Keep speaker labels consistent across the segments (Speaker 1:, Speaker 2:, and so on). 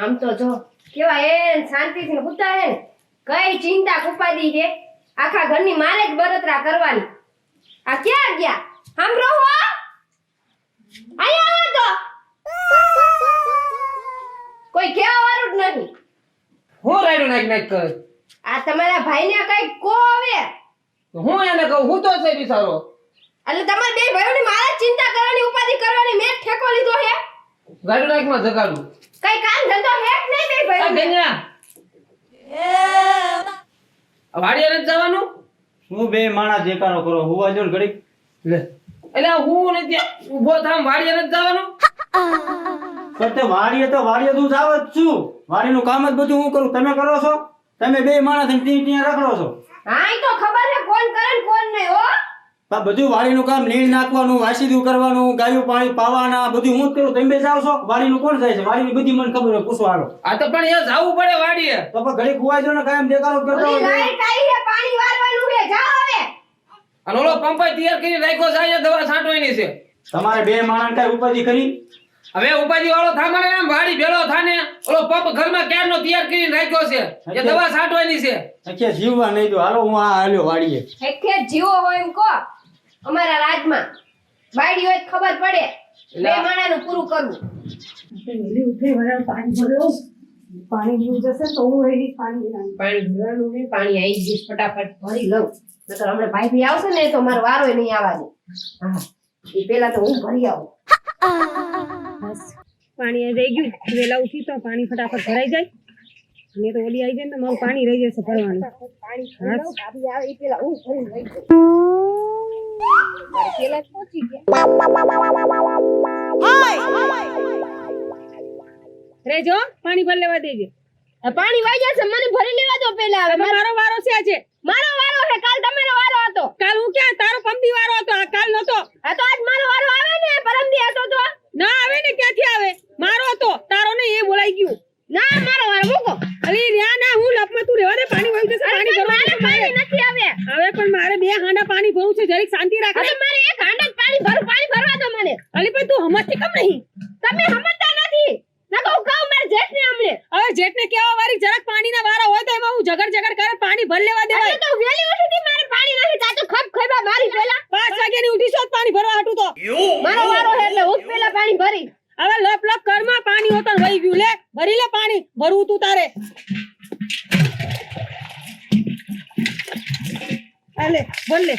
Speaker 1: આમ તો જો કેવા એ શાંતિથી હુતા હે કઈ ચિંતા કુપાદી છે? આખા ઘરની મારે જ બરતરા કરવાની. આ ક્યાં ગયા? સાંભળો હો. અહીંયા આવો તો. કોઈ કેવા વાળું જ નથી.
Speaker 2: હું રાયડું નાખ નાખ કર?
Speaker 1: આ તમારા ભાઈને કઈ કો હવે.
Speaker 2: હું એને કહું? હું તો છે બિચારો.
Speaker 1: એટલે તમારે બે ભાઈઓની મારે ચિંતા કરવાની ઉપાધિ કરવાની મેં ઠેકો લીધો હે
Speaker 2: ગાડું નાખમાં જગાડું.
Speaker 1: કઈ કામ ધંધો હે કે નહીં બે ભાઈ?
Speaker 2: ગંગા આ વાડીએ નથી જવાનું?
Speaker 3: હું બે માણા દેકારો કરો હું જો ઘડી
Speaker 2: લે. એટલે હું નથી ઊભો થામ વાડીએ નથી જવાનું?
Speaker 3: કરતે વાડીએ તો વાડીએ તું જાવ જ છું. વાડીનું કામ જ બધું હું કરું. તમે કરો છો? તમે બે માણસ થઈને ત્યાં ત્યાં રખડો છો?
Speaker 1: હા તો ખબર છે કોણ કરે ને કોણ નહીં હો.
Speaker 3: આ બધું વાડીનું કામ નીણ નાખવાનું વાસીદું કરવાનું ગાયું પાણી પાવાના બધું હું જ કરું. તમે બે જાવ છો. વાડીનું કોણ જાય છે? વાડીની બધી મને ખબર હોય પૂછવા
Speaker 2: આ તો પણ એ જવું પડે વાડીએ.
Speaker 3: તો પણ ઘડી ખુવાઈ જો ને કાયમ દેખાડો કરતા હોય.
Speaker 1: લાઈટ આઈ છે પાણી વારવાનું છે. જાવ હવે.
Speaker 2: અને ઓલો પંપાઈ તૈયાર કરી રાખ્યો છે અહીંયા દવા છાંટવાની છે.
Speaker 3: તમારે બે માણસ કઈ ઉપાધિ કરી?
Speaker 2: હવે ઉપાધિ વાળો થામાને આમ વાડી ભેળો થાને ઓલો પંપ ઘરમાં ક્યારનો તૈયાર કરીને રાખ્યો છે? એ દવા છાંટવાની છે.
Speaker 3: અખે જીવવા નહીં તો હાલો હું આ હાલ્યો વાડીએ.
Speaker 1: અખે જીવો હોય એમ કો અમારા રાજમાં બાયડી હોય ખબર પડે. બે. માણાનું પૂરું કરવું.
Speaker 4: પાણી ભર્યો પાણી પીવું જશે તો હું એની પાણી
Speaker 1: પાણી ભરવાનું નહીં પાણી આવી ગયું ફટાફટ ભરી લઉં. નકર હમણાં ભાઈ ભી આવશે ને તો મારો વારો નહીં આવવા હા એ પેલા તો હું ભરી આવું.
Speaker 4: બસ. પાણી રહી ગયું. વેલા ઉઠી તો પાણી ફટાફટ ભરાઈ જાય. અને તો ઓલી આવી જાય ને મારું પાણી રહી જશે ભરવાનું.
Speaker 1: પાણી ભરી લઉં, ભાભી આવે એ પેલા હું ભરી લઈ પેલા પહોંચી ગયા?
Speaker 4: રેજો પાણી ભરી લેવા દેજે.
Speaker 1: આ પાણી વાઈ જશે મને ભરી લેવા દો પેલા.
Speaker 4: મારો વારો છે આજે
Speaker 1: મારો વારો છે કાલ તમારો વારો હતો
Speaker 4: કાલ હું ક્યાં તારો પમદી વારો હતો આ કાલ નતો
Speaker 1: આ તો આજ મારો વારો આવે ને પરમદી હતો તો
Speaker 4: ના આવે ને ક્યાંથી આવે મારો હતો તારો નહીં એ બોલાઈ ગયું
Speaker 1: ના મારો વારો મૂકો
Speaker 4: અલી રહ્યા ના હું લપમાં તું રહેવા દે પાણી વહી જશે
Speaker 1: અરે
Speaker 4: પાણી
Speaker 1: પણ મારે
Speaker 4: ભરવાનું છે
Speaker 1: પાણી
Speaker 4: મારે.
Speaker 1: નથી આવે
Speaker 4: હવે પણ મારે બે હાંડા પાણી ભરવું છે જરીક શાંતિ રાખ
Speaker 1: હવે મારે એક હાંડા જ પાણી ભરું પાણી ભરવા દો મને
Speaker 4: અલી પણ તું સમજતી કેમ નહીં
Speaker 1: તમે સમજતા નથી. નકો કહું મારા જેઠને હમણે
Speaker 4: હવે જેટને કેવા વારી જરાક પાણીના વારા હોય તો એમાં હું જગર જગર કરે પાણી ભર લેવા દેવાય.
Speaker 1: તો વેલી ઉઠી મારે પાણી નથી તા તો ખપ ખઈબા મારી પેલા
Speaker 4: પાંચની ઉઠી છો પાણી ભરવા હાટું તો.
Speaker 1: મારો વારો હે એટલે હું પેલા પાણી ભરી.
Speaker 4: હવે લપ લપ કરમાં પાણી હોતન વહી ગયું. લે ભરી લે પાણી. ભરવું તું તારે. અલે ભર લે.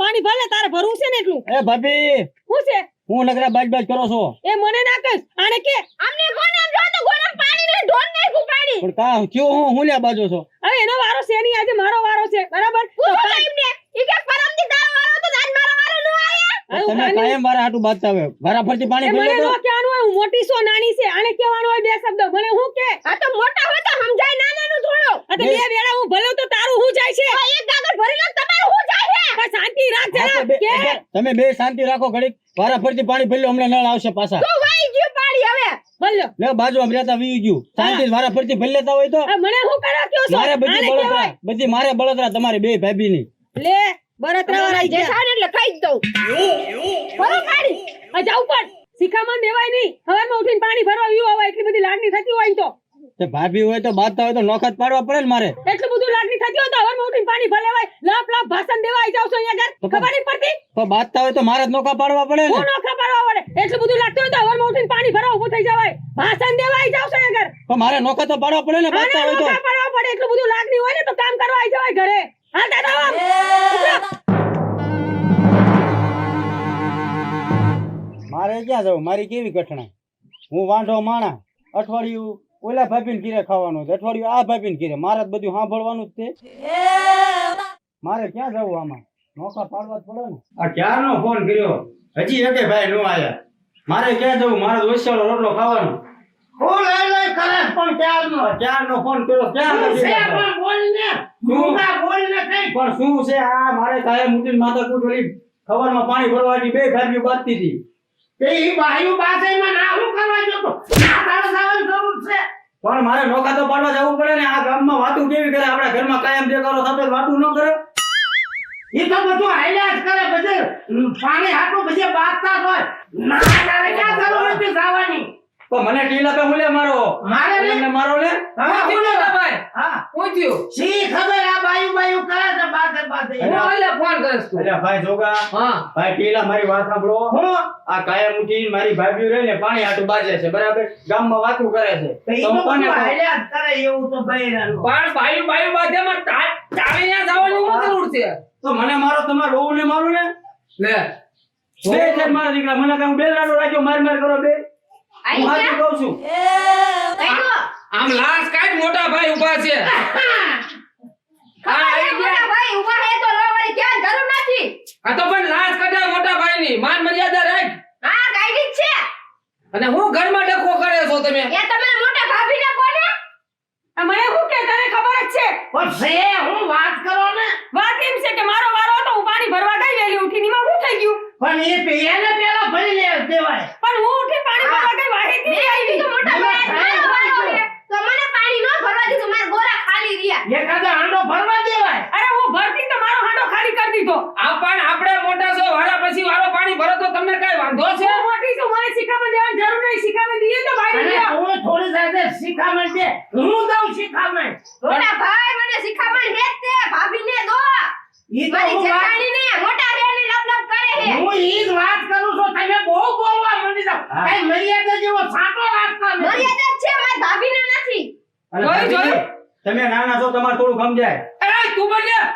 Speaker 4: પાણી ભલે તારે ભરવું છે ને એટલું?
Speaker 3: એ ભાભી.
Speaker 4: શું છે?
Speaker 3: હું નગરા બાજ બાજ કરો છો?
Speaker 4: એ મને ના કહીશ. આને કે?
Speaker 1: અમને કોને આમ જો તો ગોળામ પાણી ને ઢોળ નાખ્યું પાણી
Speaker 3: પણ કા કયો હું હું લ્યા બાજો છો?
Speaker 4: હવે એનો વારો છે નહીં આજે મારો વારો છે. બરાબર? તો
Speaker 1: એમને? ઈ કે પરમદી તારો વારો તો આજ મારો વારો ન આયા
Speaker 4: હવે હું
Speaker 3: તમે
Speaker 4: પાણી-
Speaker 3: કાયમ મારા હાટુ બાજતા હોય. મારા ફરતી પાણી
Speaker 4: મને
Speaker 3: પી લો
Speaker 4: નો કહેવાનું હોય હું મોટી છો નાની છે. આને કહેવાનું હોય બે શબ્દ. મને હું કે?
Speaker 1: આ તો મોટા હોય તો સમજાય નાનાનું થોડો.
Speaker 4: આ તો બે વેળા હું ભલે તો તારું હું જાય છે
Speaker 1: તો એક ગાગર ભરી લો તમારું હું જાય છે
Speaker 4: પણ શાંતિ રાખ
Speaker 3: હા,
Speaker 4: જરા
Speaker 3: તો બે-
Speaker 4: કે
Speaker 3: તમે બે શાંતિ રાખો ઘડીક. વારા ફરતી પાણી ભરલો હમણાં નળ આવશે પાછા.
Speaker 1: તો વાઈ ગયું પાણી હવે.
Speaker 4: ભલ્યો
Speaker 3: લે. બાજુ આમ રહેતા વી ગયું. શાંતિ વારા ફરતી ભરી લેતા હોય તો.
Speaker 4: મને હું કયો છો?
Speaker 3: મારે બધી બળતરા
Speaker 4: કહેવાય.
Speaker 3: બધી મારે બળતરા તમારી બે ભાભી ની
Speaker 4: લે બળતરા વાળા આઈ ગયા.
Speaker 1: જેઠા ને એટલે ખાઈ જ દઉં. ભરો પાણી.
Speaker 4: આ જાવ શિખામણ દેવાય નહીં. હવારમાં ઉઠીને પાણી ભરવા આવ્યું હવે એટલી બધી લાગણી થતી હોય તો.
Speaker 3: તે ભાભી હોય તો બાજતા હોય તો નોખત પાડવા પડે ને મારે.
Speaker 4: એટલું બધું લાગણી થતી હોય તો હવે ઉઠીને પાણી ભલે હોય લાપ લાપ ભાષણ દેવા આવી જાવ છો અહીંયા ઘર ખબર નહીં પડતી?
Speaker 3: તો બાજતા હોય તો મારે જ નોખા પાડવા પડે ને.
Speaker 4: નોખા પાડવા પડે? એટલું બધું લાગતું હોય તો હવે ઉઠીને પાણી ભરા ઊભો થઈ જવાય. ભાષણ દેવા આવી જાવ છો અહીંયા ઘર
Speaker 3: તો મારે નોખા તો પાડવા પડે ને
Speaker 4: આને
Speaker 3: હોય તો.
Speaker 4: નોખા પાડવા પડે એટલું બધું લાગણી હોય ને તો કામ કરવા આવી જવાય ઘરે. હાલતા જાવ
Speaker 3: મારે ક્યાં જવું? મારી કેવી ઘટના? હું વાંઢો માણા અઠવાડિયું ઓલા ભાભીને ઘીરે ખાવાનું છે. અઠવાડિયું આ ભાભીને ઘીરે. મારે જ બધું સાંભળવાનું જ છે. મારે ક્યાં જવું આમાં? નોખા પાડવા જ પડે ને. આ ક્યારનો ફોન કર્યો? હજી એકે ભાઈ નો આયા. મારે ક્યાં જવું? મારે ઓછાળો રોટલો ખાવાનો.
Speaker 5: હું લઈ લઈ કરે પણ ક્યારનો?
Speaker 3: ક્યારનો ફોન કર્યો? ક્યાં નથી
Speaker 5: પણ બોલ ને ઊંધા બોલ ને કઈ.
Speaker 3: પણ શું છે આ? મારે કાયમ ઉઠીને માથાકૂટ ઓલી ખબરમાં પાણી ભરવાની બે ભાભીઓ બાંધતી હતી.
Speaker 5: તે ઈ બાયું બાસેમાં ના હું કરવા જતો ના તારે જવાની જરૂર છે.
Speaker 3: પણ મારે નોકા તો પાડવા જવું પડે ને, આ ગામમાં વાતું કેવી કરે? આપણા ઘરમાં કાયમ દેખાડો હોય વાતું ન કરે.
Speaker 5: એ તો બધું હાઈલાઈટ કરે, બધે પાણી હાટું, બધે બાતતા હોય. ના, તારે ક્યાં જરૂર નથી જવાની?
Speaker 3: તો મને ટીલા પે મુલે મારો?
Speaker 5: મારે ને?
Speaker 3: એમને મારો ને
Speaker 5: હા, બોલો.
Speaker 2: મોટાભાઈ?
Speaker 5: હા.
Speaker 2: પૂછ્યું?
Speaker 5: શી ખબર આ બાયુ બાયુ કરે છે બાતે બાતે
Speaker 2: હું એટલે ફોન કરીશ તું.
Speaker 3: અરે ભાઈ જોગા
Speaker 2: હા.
Speaker 3: ભાઈ ટીલા મારી વાત સાંભળો.
Speaker 5: હું?
Speaker 3: આ કાયમ ઉઠી મારી ભાભી રહે ને પાણી હાટું બાજે છે બરાબર? ગામમાં વાતું કરે છે.
Speaker 5: તો
Speaker 3: હું કોને
Speaker 5: હાલ્યા કરે એવું તો બૈરાનું.
Speaker 2: પણ ભાઈ બાયુ બાધ્યમાં માં તારે અહીંયા જવાની શું જરૂર છે?
Speaker 3: તો મને મારો તમારો રોવ ને મારું ને?
Speaker 2: લે.
Speaker 3: બે છે મારા દીકરા મને કઈ બે રાડો રાખ્યો? માર માર કરો બે. હું? હાચું કહું છું.
Speaker 2: આમ લાશ કાઢ મોટા ભાઈ ઊભા છે.
Speaker 1: ખબર ભાઈ ઊભા હે તો રવાની ક્યાં જરૂર નથી.
Speaker 2: આ તો પણ લાશ કઢાય મોટા ભાઈ ની માન મર્યાદા રાખ.
Speaker 1: હા ગાઈડી જ છે.
Speaker 2: અને હું ઘરમાં ડખો કરે છો તમે?
Speaker 1: એ તમારા મોટા ભાભીને કોને?
Speaker 4: મને શું કે તને ખબર જ છે?
Speaker 5: પણ હું વાત કરો ને.
Speaker 4: વાત એમ છે કે મારો વારો હતો હું પાણી ભરવા ગઈ વહેલી ઉઠી નીમાં શું થઈ ગયું?
Speaker 5: પણ એ પેલા પેલા ભરી લે દેવાય
Speaker 4: પણ હું ઉઠી પાણી ભરવા ગઈ વાહી
Speaker 1: મેં
Speaker 4: આવી?
Speaker 1: તો મોટા ભાઈ મારો વારો છે તો મને પાણી ન ભરવા દીધું મારા ગોરા ખાલી રહ્યા.
Speaker 5: એકાદો હાંડો ભરવા દેવાય.
Speaker 4: અરે હું ભરતી તો મારો હાંડો ખાલી કરી દીધો.
Speaker 2: આ પણ આપણે મોટા છો વાળા પછી વાળો પાણી ભરો તો તમને કઈ વાંધો છે?
Speaker 4: મોટી છું મને શીખામણ દેવાની જરૂર નહીં શીખામણ દઈએ તો ભાઈ લ્યો
Speaker 5: હું થોડી સાથે શીખામણ દે. હું દઉં શીખામણ.
Speaker 1: મોટા ભાઈ મને શિખામણ દે તે ભાભીને દો.
Speaker 5: ઈ તો હું વાત
Speaker 1: જેઠાણીને મોટા બેનને લપ લપ કરે છે
Speaker 5: હું ઈ જ વાત કરું છું તમે બહુ બોલવા મંડી જાવ. કઈ મર્યાદા જેવો સાટો રાખતા નથી.
Speaker 1: મર્યાદા છે મારી ભાભીને નથી.
Speaker 2: જોયું, જોયું?
Speaker 3: તમે નાના છો તમારે થોડું સમજાય.
Speaker 2: એ તું બોલ્યા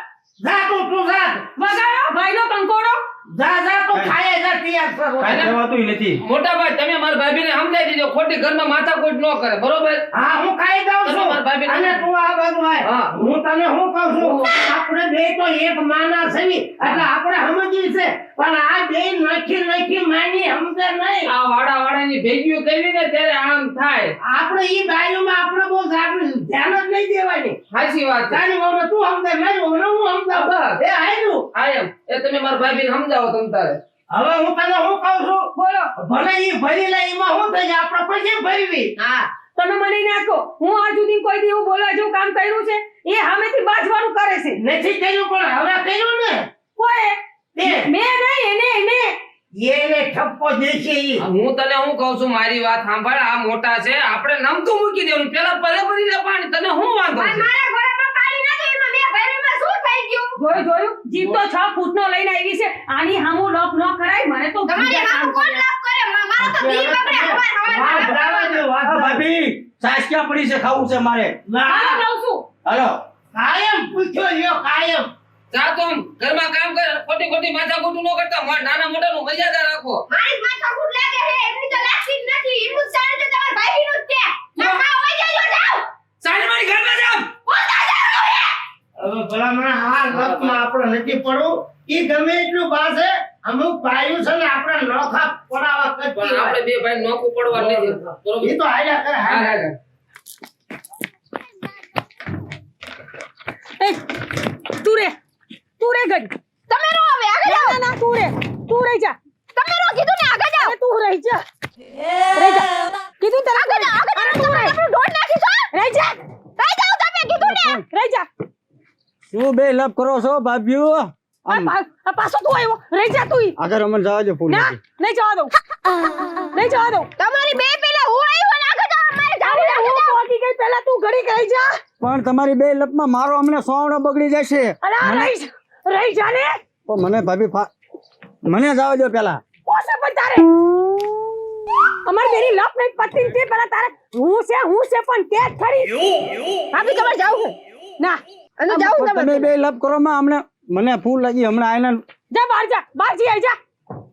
Speaker 5: જા તું તું જા.
Speaker 4: વગાડો ભાઈનો કંકોડો.
Speaker 5: જા જા તું ખાય જા તૈયાર કરો
Speaker 3: કાંઈ કહેવાતું નથી.
Speaker 2: મોટા ભાઈ તમે મારા ભાભીને સમજાઈ દીજો ખોટી ઘરમાં માથાકૂટ ન કરે બરોબર?
Speaker 5: હા હું ખાઈ દઉં છું.
Speaker 2: મારા ભાભી
Speaker 5: અને તું આ બાજુ આય.
Speaker 2: હું.
Speaker 5: તને શું કહું છું? આપણે બે તો એક માના છે એટલે આપણે સમજી છે પણ આ બે નખી નખી માની સમજે નહીં.
Speaker 2: આ વાડા વાડાની ભેગીઓ કરી ત્યારે આમ થાય.
Speaker 5: આપણે ઈ બાયુમાં આપણે બહુ જાગૃત ધ્યાન જ નહીં દેવાની.
Speaker 2: સાચી વાત
Speaker 5: તારી વહુને તું સમજે નહીં વહુને હું સમજાવું. એ આયલું
Speaker 2: આ એ તમે મારા ભાભીને સમજાવો તમ તારે.
Speaker 5: હવે હું તને શું કહું છું?
Speaker 4: બોલો.
Speaker 5: ભલે ઈ ભરી લે એમાં શું થઈ આપણે પછી ભરવી?
Speaker 1: હા.
Speaker 4: તમે મને નાખો હું આજ સુધી કોઈ દી એવું બોલવા જેવું કામ કર્યું છે? એ સામેથી બાજવાનું કરે છે.
Speaker 5: નથી કર્યું પણ હવે કર્યું ને.
Speaker 4: કોઈ. મેં નહીં એને એને.
Speaker 5: એને ઠપકો દેશે
Speaker 2: હું તને હું કહું છું મારી વાત સાંભળ આ મોટા છે આપણે નમતું મૂકી દેવું પેલા પરે ભરી લે પાણી તને હું વાંધો
Speaker 1: મારા ઘોડામાં પાણી નતું એમાં મેં ભર્યુંમાં શું થઈ ગયું?
Speaker 4: જોયું જોયું? જીપ તો છ ફૂટનો લઈને આવી છે. આની હામુ લોક ન કરાય મને તો
Speaker 1: તમારી કોણ.
Speaker 4: કરે?
Speaker 1: બગડે હવાર હવાર
Speaker 5: વાત.
Speaker 3: ભાભી પડી છે ખાવું છે મારે.
Speaker 5: ના,
Speaker 4: હાલો છું.
Speaker 3: હાલો.
Speaker 5: કાયમ પૂછ્યો લ્યો કાયમ.
Speaker 2: જા તું ઘરમાં કામ કર ખોટી ખોટી માથાકૂટ ન કરતા માર નાના મોટાનું મર્યાદા રાખો.
Speaker 1: મારી માથાકૂટ લાગે હે એટલી તો લાગતી જ નથી. જ જાણે તો ભાઈ નું જ છે. ના ખાઓ વઈ જાજો જાવ
Speaker 2: સાંજે મારી ઘરમાં જાવ
Speaker 1: પોતા જાવ
Speaker 5: હવે ભલામણ હાલ લપમાં આપણે નથી પડવું. ઈ ગમે એટલું બાસે અમુક ભાઈઓ છે ને આપણે નોખા પડાવા કરતી
Speaker 2: આપણે બે ભાઈ નોખું પડવા નથી બરોબર.
Speaker 5: ઈ તો હાલ્યા કરે.
Speaker 2: હા, હા.
Speaker 4: તું રે. તું રે ગઈ.
Speaker 1: તમે રો હવે આગળ જાઓ
Speaker 4: ના ના તું રે. તું રહી જા.
Speaker 1: તમે રો કીધું ને આગળ જાઓ
Speaker 4: તું રહી જા. રહી જા. કીધું તને
Speaker 1: આગળ આગળ જાઓ તમે આપણું ઢોળ નાખી છો
Speaker 4: રહી જા.
Speaker 1: રહી જાઓ તમે કીધું ને.
Speaker 4: રહી જા.
Speaker 3: શું બે લપ કરો છો ભાભીઓ?
Speaker 4: પાછો તું આવ્યો રહી જા તું
Speaker 3: આગળ અમને જવા દો ફૂલ
Speaker 4: ના નહીં જવા દઉં. નહીં જવા દઉં.
Speaker 1: તમારી બે પેલા હું આવ્યો ને આગળ જાઓ મારે જાવું
Speaker 4: અરે પહોંચી ગઈ પહેલા તું ઘડી રહી જા.
Speaker 3: પણ તમારી બે લપમાં મારો અમને સોવણો બગડી જશે.
Speaker 4: અરે આ રહી જા. રહી જાને?
Speaker 3: ઓ મને ભાભી મને જાવ દો પેલા.
Speaker 4: ઓસે પણ તારે. અમાર બેની લપ નહીં પતી તે પેલા તારે હું છે હું છે પણ તે જ ખરી.
Speaker 1: ભાભી તમારે જાવ
Speaker 4: ના.
Speaker 1: અને જાવ
Speaker 3: તમે બે લપ કરો માં અમને મને ફૂલ લાગી હમણાં આયના
Speaker 4: જા બહાર જા. બહાર જી આઈ જા.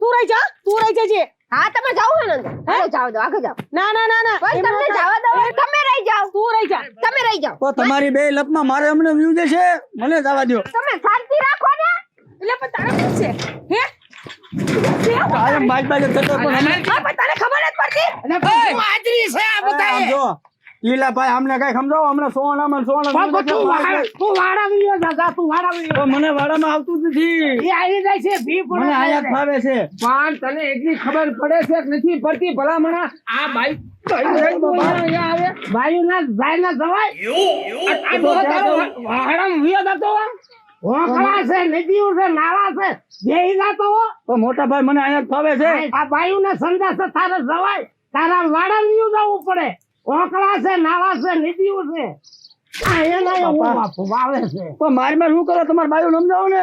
Speaker 4: તું રહી જા તું રહી જજે.
Speaker 1: હા તમે જાઓ હે? નંદ હાલો જાવ દો આગળ જાઓ.
Speaker 4: ના ના ના ના.
Speaker 1: બસ તમને જવા દો. તમે રહી જાઓ.
Speaker 4: તું રહી જા.
Speaker 1: તમે રહી જાઓ.
Speaker 3: તો તમારી બે લપમાં મારે અમને વ્યૂ જશે મને જવા દો
Speaker 1: તમે શાંતિ રાખો ને.
Speaker 4: એટલે પણ તારે શું છે? હે? તારે ખબર નથી પડતી?
Speaker 5: હાજરી છે આ
Speaker 3: આમ ઈલા ભાઈ અમને કઈ સમજાવો? અમને સોના માં સોના
Speaker 5: તું વાડા- ગયો જા, તું વાડાવી
Speaker 3: ગયો મને વાડામાં આવતું નથી.
Speaker 5: એ આવી જાય છે ભી પણ
Speaker 3: મને આયા
Speaker 5: છે.
Speaker 3: ફાવે છે.
Speaker 2: પણ તને એટલી ખબર પડે છે કે નથી પડતી? ભલામણા આ બાઈક
Speaker 3: મોટા ભાઈ મને અહીંયા ફાવે છે.
Speaker 5: આ બાયુના સંદાસ તારે જવાય. તારા વાડા વ્યુ જવું પડે. ઓકળા છે નાળા છે નદીઓ છે. આ એના એ હું બાપુ વાવે છે.
Speaker 3: પણ મારી માં શું કરો? તમારે બાયું સમજાવો ને.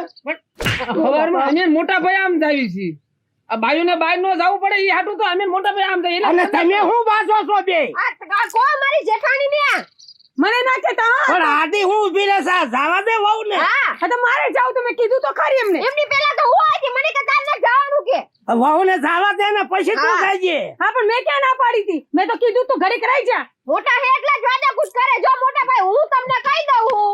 Speaker 2: સવારમાં અમે મોટા ભાઈ આમ જાવી છે. આ બાયું ને બાય નો જવું પડે એ હાટું તો અમે મોટા ભાઈ આમ થાય
Speaker 5: અને તમે શું બાજો છો બે?
Speaker 1: કો મારી જેઠાણી ને?
Speaker 4: મને ના કેતા હા.
Speaker 5: પણ આદી હું ઊભી રહેશે? સા જાવા દે વહુ ને
Speaker 1: હા.
Speaker 4: હા તો મારે જાવ તમે કીધું તો ખરી એમને.
Speaker 1: એમની પેલા તો હું હતી મને કે તાર ના જવાનું કે.
Speaker 5: વહુ ને જાવા દે ને પછી તું
Speaker 1: હા.
Speaker 5: જાજે
Speaker 4: હા પણ મેં ક્યાં ના પાડી હતી? મેં તો કીધું તું ઘરે કરાઈ જા.
Speaker 1: મોટા હે એટલે જ વાદા કુછ કરે. જો મોટા ભાઈ હું તમને કહી દઉં હું.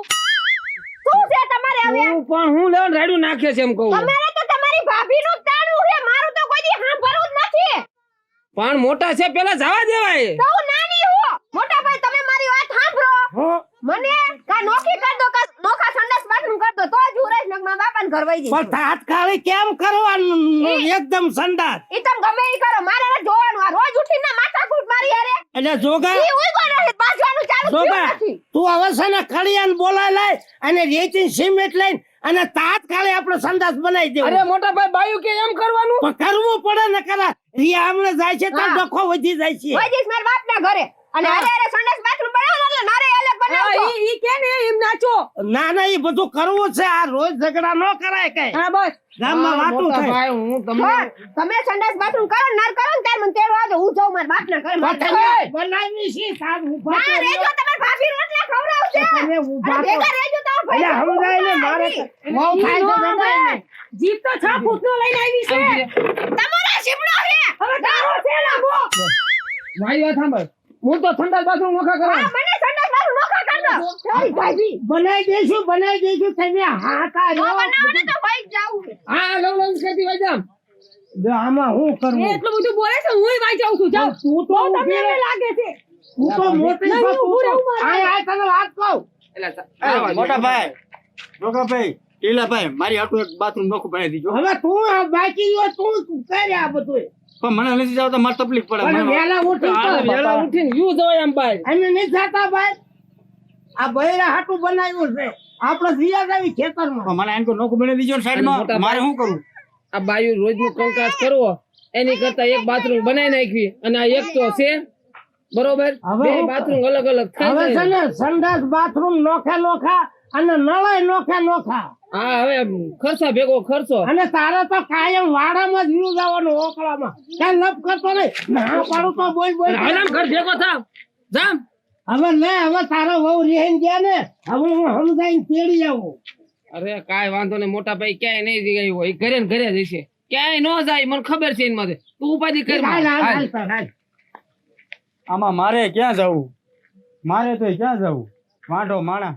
Speaker 1: શું છે તમારે હવે?
Speaker 2: હું પણ હું લેવન રાડ્યું નાખે છે એમ કહું.
Speaker 1: તમારે તો તમારી ભાભીનું નું તાણું છે. મારું તો કોઈ દી સાંભળવું જ નથી.
Speaker 2: પણ મોટા છે પેલા જવા દેવાય.
Speaker 1: તો નાની હું. મોટા ભાઈ તમે મારી વાત સાંભળો.
Speaker 5: હું.
Speaker 1: મને કા નોખી કર દો કા નોખા સંડાસ બાથરૂમ કર દો તો જ હું રહીશ મારા બાપાને
Speaker 5: પણ તાત્કાલિક કેમ કરવાનું? એકદમ સંડાસ.
Speaker 1: ઈ તમે ગમે ઈ કરો મારે નથી જોવાનું. આ રોજ ઉઠીને માથાકૂટ મારી અરે
Speaker 5: એટલે જોગા
Speaker 1: ઈ ઉઈગો રહે બાજવાનું ચાલુ
Speaker 5: જોગા તું હવે છે ને ખડિયાને બોલાય લઈ અને રેતી સિમેન્ટ લઈને અને તાત્કાલિક આપણો સંદાસ બનાવી દેવો.
Speaker 2: અરે મોટા ભાઈ બાયું કે એમ કરવાનું?
Speaker 5: પણ કરવું પડે ને કરા રિયા હમણાં જાય છે તો. ડખો વધી જાય છે.
Speaker 1: જઈશ મારા બાપના ઘરે. અને અરે અરે સંદાસ બાથરૂમ બનાવો એટલે નારે
Speaker 4: ઈ ઈ કે ને એમ નાચો
Speaker 5: ના ના એ બધું કરવું છે. આ રોજ ઝઘડા ન કરાય કઈ.
Speaker 4: હા બસ.
Speaker 5: ગામમાં વાતું થાય.
Speaker 2: ભાઈ હું તમને
Speaker 1: તમે સંડાસ બાથરૂમ કરો ને નર કરો ને ત્યારે મને તેડવા આવજો. હું જાઉં મારા બાપના ઘરે મારે
Speaker 5: પણ
Speaker 1: જવું.
Speaker 5: તમે બનાવી છે સાત ઊભા
Speaker 1: ના
Speaker 5: તો
Speaker 1: રેજો તમે ભાભી રોટલા ખવડાવશે.
Speaker 5: તમે ઊભા
Speaker 1: ભેગા રહેજો તો ભાઈ
Speaker 5: એટલે સમજાય ને મારે બહુ થાય છે
Speaker 4: જીપ તો છ ફૂટનો લઈને આવી છે.
Speaker 1: તમારા શીપડો છે.
Speaker 4: હવે તારો છે લાગો
Speaker 2: મારી વાત સાંભળ. હું તો ઠંડા બાથરૂમ નોખા કરા
Speaker 1: મને સંડાસ બાથરૂમ નોખા કર દો. ચાલ ભાભી
Speaker 5: બનાવી દઈશું બનાવી દઈશું તમે હાથા
Speaker 1: નો
Speaker 5: રહ્યો.
Speaker 1: તો ભાઈ જાવું.
Speaker 2: હા લવ લવ કરતી હોય
Speaker 5: આમાં હું
Speaker 4: એ એટલું બધું બોલે છે હું વાઈ જાઉં છું જાઉં
Speaker 5: તું તો
Speaker 4: તમને લાગે છે.
Speaker 5: હું તો મોટી. આય, આય, તને વાત કહું.
Speaker 2: એટલે
Speaker 3: મોટા ભાઈ ભાઈ લીલા ભાઈ મારી આટલું એક બાથરૂમ નોખું બનાવી દીજો.
Speaker 5: હવે તું આ બાકી રહ્યો તું કર્યા આ બધું
Speaker 3: પણ મને નથી જાવ તો મારે તકલીફ પડે.
Speaker 5: વહેલા ઉઠી
Speaker 2: વેલા ઉઠીને યુ જવાય એમ ભાઈ.
Speaker 5: અમે નહીં જાતા ભાઈ. આ બૈરા હાટું બનાવ્યું છે. આપણે જીયા જાવી ખેતરમાં.
Speaker 3: મને આને નોખું બનાવી દીજો સાઈડમાં. મારે શું કરું
Speaker 2: આ બાયું રોજનું કંકાસ કરવો. એની કરતા એક બાથરૂમ બનાવી નાખવી. અને આ એક તો છે. બરોબર?
Speaker 5: હવે
Speaker 2: બે બાથરૂમ અલગ અલગ
Speaker 5: હવે છે ને સંડાસ બાથરૂમ નોખા નોખા અને નળાય નોખા નોખા.
Speaker 2: હા હવે ખર્ચો ભેગો ખર્ચો.
Speaker 5: અને તારે તો કાયમ વાડામાં જ વ્યુ જવાનું ઓકળામાં. કઈ લપ કરતો નહીં. ના પાડું તો બોલ બોલ.
Speaker 2: આરામ ઘર ભેગો થા જામ.
Speaker 5: હવે લે હવે તારો વહુ રહેન ગયા ને હવે હું સમજાઈને તેડી આવું.
Speaker 2: અરે કાય વાંધો નહીં. મોટા ભાઈ ક્યાંય નહીં ગઈ હોય ઘરે ને ઘરે જશે ક્યાંય ન જાય મને ખબર છે એમાં તું ઉપાધિ કર.
Speaker 3: આમાં મારે ક્યાં જવું? મારે તો ક્યાં જવું? વાંઢો માણા.